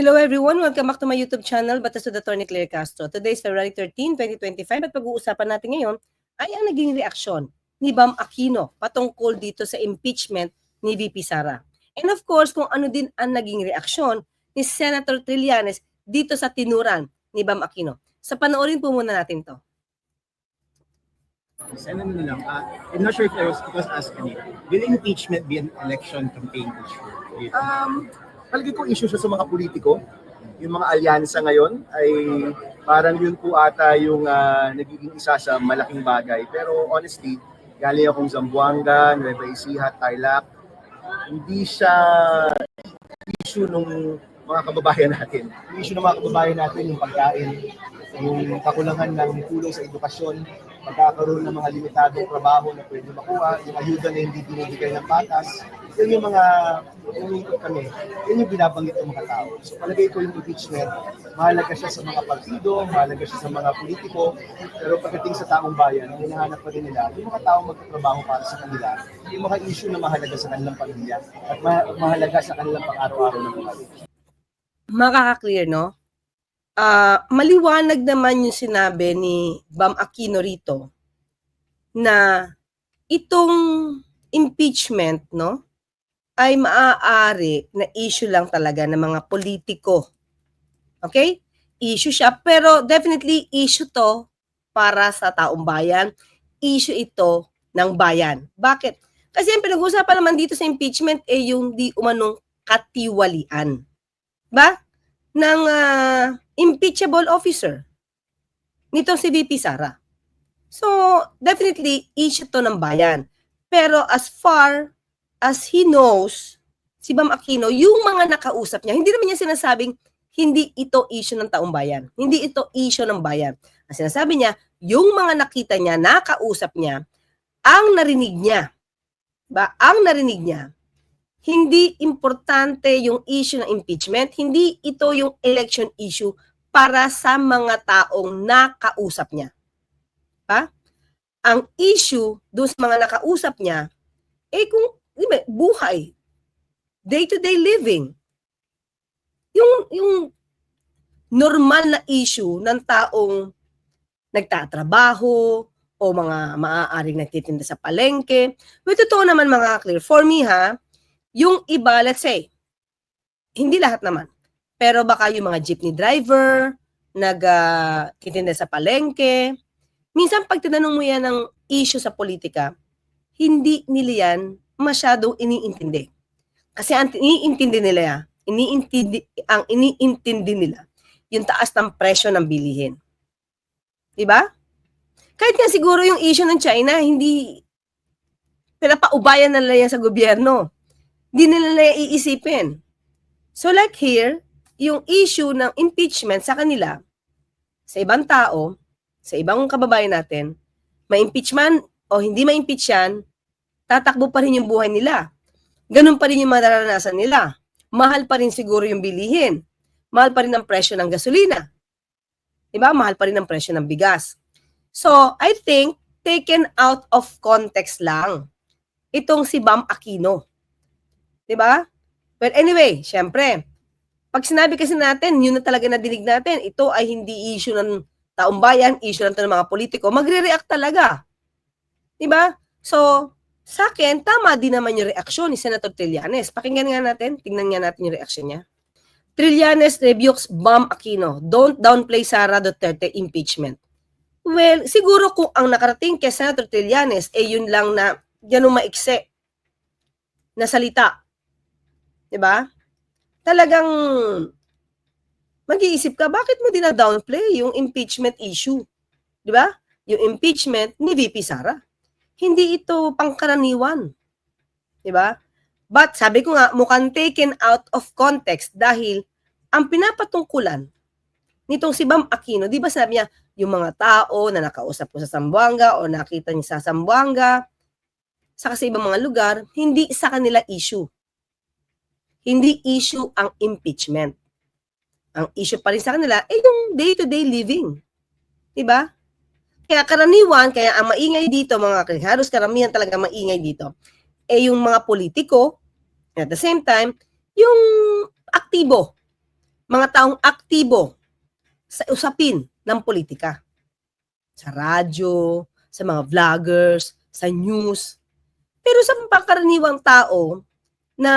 Hello everyone, welcome back to my YouTube channel, Batas to the Attorney Claire Castro. Today is February 13, 2025 at pag-uusapan natin ngayon ay ang naging reaksyon ni Bam Aquino patungkol dito sa impeachment ni VP Sara. And of course, kung ano din ang naging reaksyon ni Senator Trillanes dito sa tinuran ni Bam Aquino. Sa panoorin po muna natin to. Sana ano lang, uh, I'm not sure if I was, it was asked kanina. Will impeachment be an election campaign issue? Um, palagi ko issue siya sa mga politiko. Yung mga alyansa ngayon ay parang yun po ata yung ah, nagiging isa sa malaking bagay. Pero honestly, galing akong Zamboanga, Nueva Ecija, Tarlac, hindi siya issue nung mga kababayan natin. Issue ng mga kababayan natin, yung pagkain, yung kakulangan ng tulong sa edukasyon, pagkakaroon ng mga limitadong trabaho na pwede makuha, yung ayuda na hindi binibigay ng patas, yun yung mga umikot kami, yun yung binabanggit ng mga tao. So palagay ko yung impeachment, mahalaga siya sa mga partido, mahalaga siya sa mga politiko, pero pagdating sa taong bayan, hinahanap pa rin nila, yung mga taong magtatrabaho para sa kanila, yung mga issue na mahalaga sa kanilang pamilya at ma- mahalaga sa kanilang pang-araw-araw na buhay. Makaka-clear, no? Ah, maliwanag naman yung sinabi ni Bam Aquino rito na itong impeachment, no, ay maaari na issue lang talaga ng mga politiko. Okay? Issue siya, pero definitely issue to para sa taong bayan. Issue ito ng bayan. Bakit? Kasi ang pinag-uusapan naman dito sa impeachment ay yung di umanong katiwalian. Ba? Ng ah, impeachable officer. Nito si VP Sara. So, definitely, issue to ng bayan. Pero as far as he knows, si Bam Aquino, yung mga nakausap niya, hindi naman niya sinasabing hindi ito issue ng taong bayan. Hindi ito issue ng bayan. Ang sinasabi niya, yung mga nakita niya, nakausap niya, ang narinig niya, ba, ang narinig niya, hindi importante yung issue ng impeachment, hindi ito yung election issue para sa mga taong nakausap niya. Ha? Ang issue doon sa mga nakausap niya, eh kung buhay, day-to-day living, yung, yung normal na issue ng taong nagtatrabaho o mga maaaring nagtitinda sa palengke. Well, totoo naman mga clear. For me ha, yung iba, let's say, hindi lahat naman. Pero baka yung mga jeepney driver, nagtitinda sa palengke. Minsan pag tinanong mo yan ng issue sa politika, hindi nila yan masyadong iniintindi. Kasi ang iniintindi nila yan, iniintindi, ang iniintindi nila, yung taas ng presyo ng bilihin. Diba? Kahit nga siguro yung issue ng China, hindi pinapaubayan na nila yan sa gobyerno. Hindi nila iisipin. So like here, yung issue ng impeachment sa kanila, sa ibang tao, sa ibang kababayan natin, ma-impeach man o hindi ma-impeach yan, tatakbo pa rin yung buhay nila. Ganun pa rin yung mararanasan nila. Mahal pa rin siguro yung bilihin. Mahal pa rin ang presyo ng gasolina. Diba? Mahal pa rin ang presyo ng bigas. So, I think, taken out of context lang, itong si Bam Aquino. Diba? But anyway, syempre, pag sinabi kasi natin, yun na talaga nadinig natin, ito ay hindi issue ng taong bayan, issue lang to ng mga politiko, magre-react talaga. Diba? So, sa akin, tama din naman yung reaksyon ni Senator Trillanes. Pakinggan nga natin, tingnan nga natin yung reaksyon niya. Trillanes rebukes Bam Aquino. Don't downplay Sara Duterte impeachment. Well, siguro kung ang nakarating kay Senator Trillanes, eh yun lang na ganun maikse na salita. 'Di ba? Talagang mag-iisip ka, bakit mo dina-downplay yung impeachment issue? 'Di ba? Yung impeachment ni VP Sara. Hindi ito pangkaraniwan. 'Di ba? But sabi ko nga, mukhang taken out of context dahil ang pinapatungkulan nitong si Bam Aquino, di ba sabi niya, yung mga tao na nakausap ko sa Zamboanga o nakita niya sa Zamboanga, sa kasi ibang mga lugar, hindi sa kanila issue. Hindi issue ang impeachment. Ang issue pa rin sa kanila ay yung day-to-day living. Di ba? Kaya karaniwan, kaya ang maingay dito, mga halos karamihan talaga maingay dito, eh yung mga politiko, at the same time, yung aktibo, mga taong aktibo sa usapin ng politika. Sa radyo, sa mga vloggers, sa news. Pero sa pangkaraniwang tao na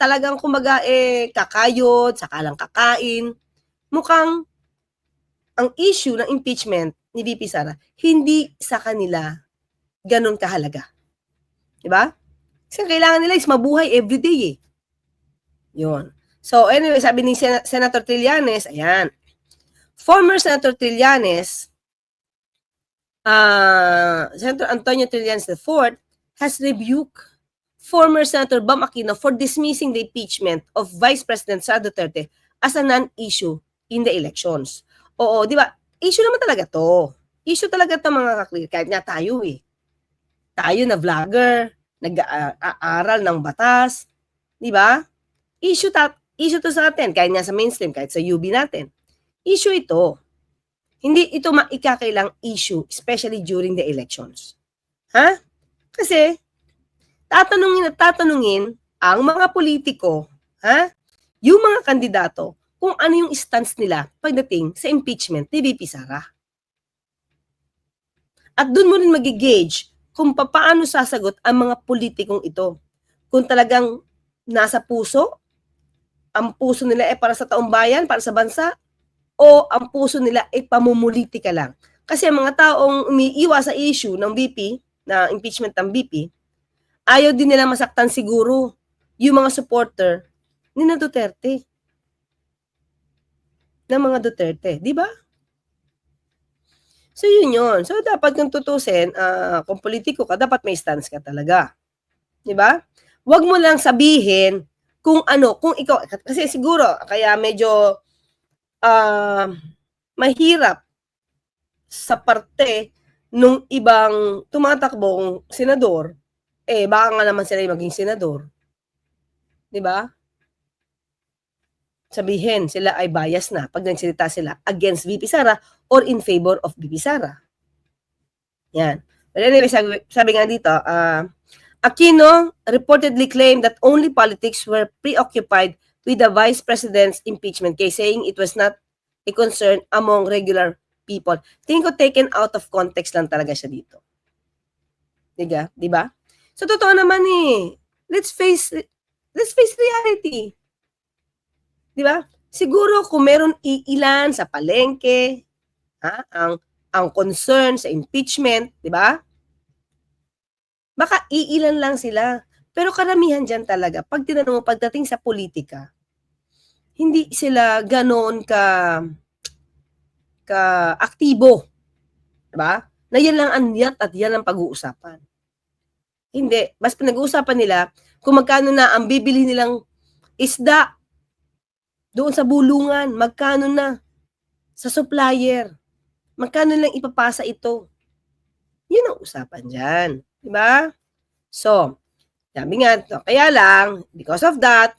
talagang kumbaga eh kakayod, saka lang kakain, mukhang ang issue ng impeachment ni VP Sara, hindi sa kanila ganun kahalaga. Di ba? Kasi ang kailangan nila is mabuhay everyday eh. Yun. So anyway, sabi ni Sen- Senator Trillanes, ayan, former Senator Trillanes, uh, Senator Antonio Trillanes IV has rebuked former Senator Bam Aquino for dismissing the impeachment of Vice President Sara Duterte as a non-issue in the elections. Oo, di ba? Issue naman talaga to. Issue talaga to mga kaklir. Kahit nga tayo eh. Tayo na vlogger, nag-aaral ng batas. Di ba? Issue, ta- issue to sa atin. Kahit nga sa mainstream, kahit sa UB natin. Issue ito. Hindi ito maikakailang issue, especially during the elections. Ha? Kasi, tatanungin at tatanungin ang mga politiko, ha? Yung mga kandidato, kung ano yung stance nila pagdating sa impeachment ni VP Sara. At doon mo rin magigage kung paano sasagot ang mga politikong ito. Kung talagang nasa puso, ang puso nila ay para sa taong bayan, para sa bansa, o ang puso nila ay pamumulitika lang. Kasi ang mga taong umiiwa sa issue ng VP, na impeachment ng VP, ayaw din nila masaktan siguro yung mga supporter ni na Duterte. Ng mga Duterte, di ba? So yun yun. So dapat kung tutusin, ah, kung politiko ka, dapat may stance ka talaga. Di ba? Huwag mo lang sabihin kung ano, kung ikaw, kasi siguro, kaya medyo ah, mahirap sa parte nung ibang tumatakbong senador, eh baka nga naman sila maging senador. 'Di ba? Sabihin sila ay bias na pag nagsalita sila against VP Sara or in favor of VP Sara. Yan. But anyway, sabi, sabi nga dito, ah, Aquino reportedly claimed that only politics were preoccupied with the vice president's impeachment case, saying it was not a concern among regular people. Tingin ko taken out of context lang talaga siya dito. Diga? Di ba? So, totoo naman eh. Let's face, let's face reality. Di ba? Siguro kung meron iilan sa palengke, ha, ang ang concern sa impeachment, di ba? Baka iilan lang sila. Pero karamihan dyan talaga, pag tinanong mo pagdating sa politika, hindi sila ganoon ka ka aktibo. Diba? Na yan lang ang at yan ang pag-uusapan. Hindi. Mas pinag-uusapan nila kung magkano na ang bibili nilang isda doon sa bulungan. Magkano na sa supplier. Magkano lang ipapasa ito. Yun ang usapan dyan. Diba? So, sabi nga, kaya lang, because of that,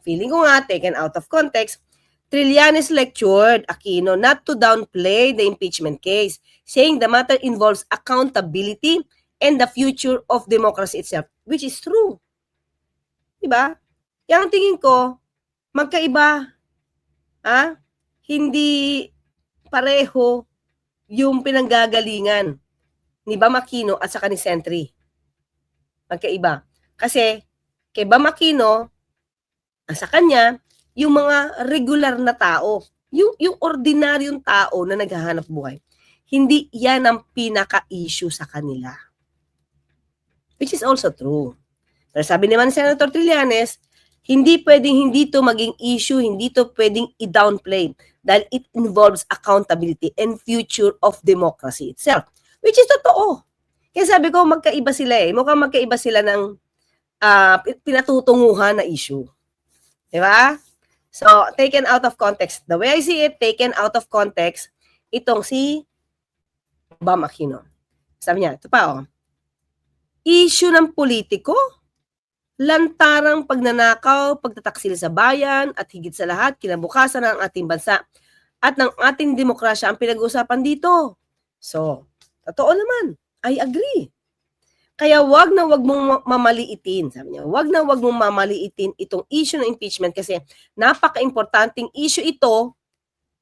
feeling ko nga, taken out of context, Trillanes lectured Aquino not to downplay the impeachment case, saying the matter involves accountability and the future of democracy itself, which is true. Diba? Yang tingin ko, magkaiba. Ha? Hindi pareho yung pinanggagalingan ni Bam Aquino at saka ni Sentry. Magkaiba. Kasi, kay Bam Aquino, ang sa kanya, yung mga regular na tao, yung, yung ordinaryong tao na naghahanap buhay, hindi yan ang pinaka-issue sa kanila. Which is also true. Pero sabi naman ni Senator Trillanes, hindi pwedeng hindi to maging issue, hindi to pwedeng i-downplay dahil it involves accountability and future of democracy itself. Which is totoo. Kaya sabi ko, magkaiba sila eh. Mukhang magkaiba sila ng ah, pinatutunguhan na issue. Di ba? So, taken out of context. The way I see it, taken out of context, itong si Bam Aquino. Sabi niya, ito pa oh. Issue ng politiko, lantarang pagnanakaw, pagtataksil sa bayan, at higit sa lahat, kinabukasan ng ating bansa at ng ating demokrasya ang pinag-uusapan dito. So, totoo naman. I agree. Kaya wag na wag mong ma- mamaliitin, sabi niya. Wag na wag mong mamaliitin itong issue ng impeachment kasi napaka-importanting issue ito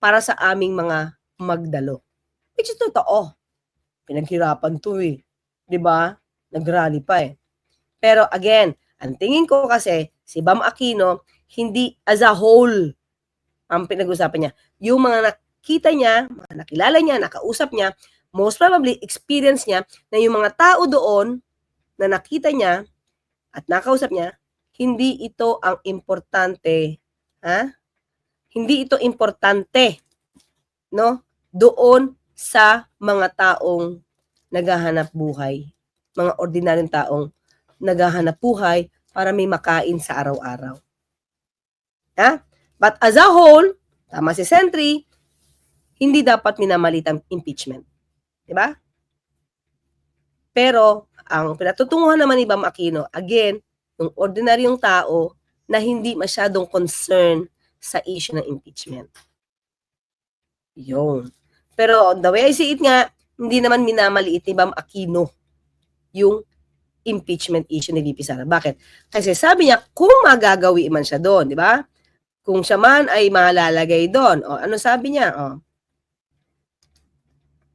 para sa aming mga magdalo. Which is totoo. Pinaghirapan to eh. 'Di ba? Nagrally pa eh. Pero again, ang tingin ko kasi si Bam Aquino hindi as a whole ang pinag-usapan niya. Yung mga nakita niya, mga nakilala niya, nakausap niya, most probably experience niya na yung mga tao doon na nakita niya at nakausap niya, hindi ito ang importante. Ha? Hindi ito importante. No? Doon sa mga taong naghahanap buhay. Mga ordinaryong taong naghahanap buhay para may makain sa araw-araw. Ha? But as a whole, tama si Sentry, hindi dapat minamalit ang impeachment. Di ba? Pero, ang pinatutunguhan naman ni Bam Aquino, again, yung ordinaryong tao na hindi masyadong concern sa issue ng impeachment. Yun. Pero the way I see it nga, hindi naman minamaliit ni Bam Aquino yung impeachment issue ni VP Sara. Bakit? Kasi sabi niya, kung magagawi man siya doon, di ba? Kung siya man ay malalagay doon. O, ano sabi niya? O,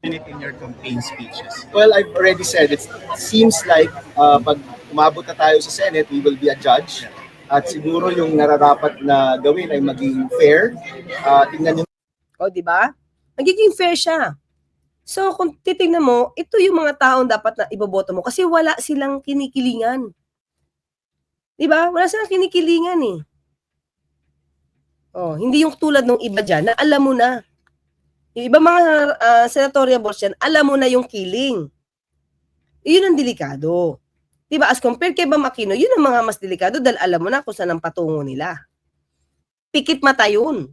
in your campaign speeches. Well, I've already said it seems like uh, pag umabot na tayo sa Senate, we will be a judge. At siguro yung nararapat na gawin ay maging fair. Uh, tingnan yung O, di ba? Magiging fair siya. So, kung titingnan mo, ito yung mga taong dapat na iboboto mo kasi wala silang kinikilingan. Di ba? Wala silang kinikilingan eh. Oh, hindi yung tulad ng iba dyan na alam mo na. Yung iba mga uh, senatorial boards dyan, alam mo na yung killing. Yun ang delikado. Di ba? As compared kay Bam Aquino, yun ang mga mas delikado dahil alam mo na kung saan ang patungo nila. Pikit mata yun.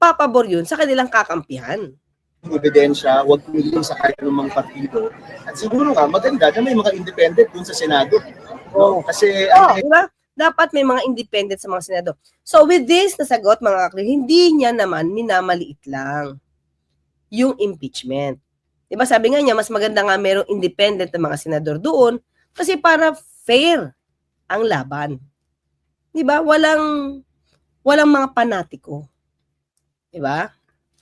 Papabor yun sa kanilang kakampihan. Ebidensya, huwag tumingin sa kahit anumang partido. At siguro nga, maganda na may mga independent dun sa Senado. No? Kasi Oh, ang di ba? Dapat may mga independent sa mga senado. So with this nasagot mga kakli, hindi niya naman minamaliit lang yung impeachment. Di ba sabi nga niya, mas maganda nga merong independent na mga senador doon kasi para fair ang laban. Di ba? Walang walang mga panatiko. Di ba?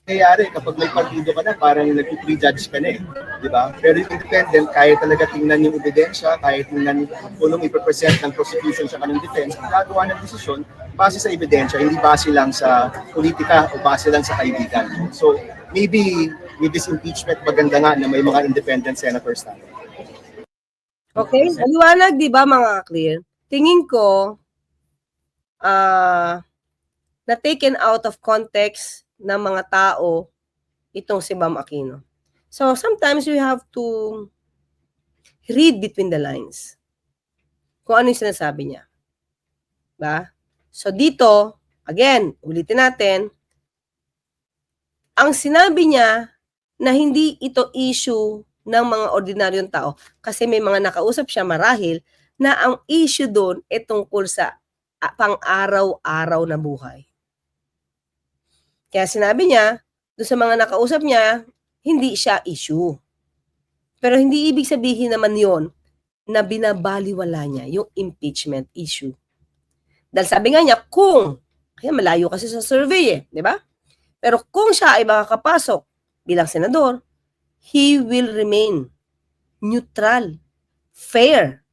Nangyayari kapag may partido ka na, parang nag-prejudge ka na eh. Di ba? Pero yung independent, kaya talaga tingnan yung ebidensya, kaya tingnan kung anong ipapresent ng prosecution sa kanong defense, gagawa ng desisyon base sa ebidensya, hindi base lang sa politika o base lang sa kaibigan. So, maybe with this impeachment, maganda nga na may mga independent senators na. Okay? Maliwanag, di ba mga clear? Tingin ko, ah, na taken out of context ng mga tao itong si Bam Aquino. So, sometimes we have to read between the lines. Kung ano yung sinasabi niya. Ba? So, dito, again, ulitin natin, ang sinabi niya na hindi ito issue ng mga ordinaryong tao kasi may mga nakausap siya marahil na ang issue doon ay tungkol sa ah, pang-araw-araw na buhay. Kaya sinabi niya, doon sa mga nakausap niya, hindi siya issue. Pero hindi ibig sabihin naman yon na binabaliwala niya yung impeachment issue. Dahil sabi nga niya, kung, kaya malayo kasi sa survey eh, di ba? Pero kung siya ay makakapasok bilang senador, he will remain neutral, fair.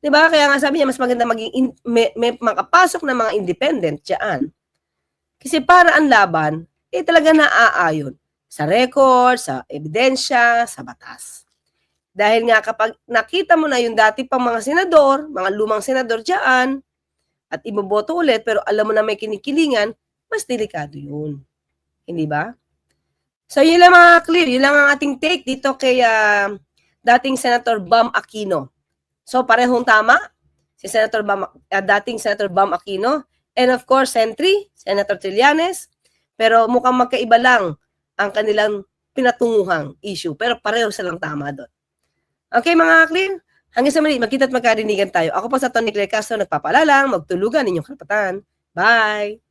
'Di ba? Kaya nga sabi niya mas maganda maging in, may, may makapasok na mga independent diyan. Kasi para ang laban eh talaga naaayon sa record, sa ebidensya, sa batas. Dahil nga kapag nakita mo na yung dati pang mga senador, mga lumang senador diyan at iboboto ulit pero alam mo na may kinikilingan, mas delikado 'yun. Hindi ba? So, yun lang mga clear. Yun lang ang ating take dito kay ah, dating Senator Bam Aquino. So, parehong tama. Si Senator Bam, ah, dating Senator Bam Aquino. And of course, Sentry, Senator Trillanes. Pero mukhang magkaiba lang ang kanilang pinatunguhang issue. Pero pareho silang tama doon. Okay, mga clear? Hanggang sa mali, magkita at magkarinigan tayo. Ako po sa Tony Claire Castro, nagpapalalang, magtulugan ninyong karapatan. Bye!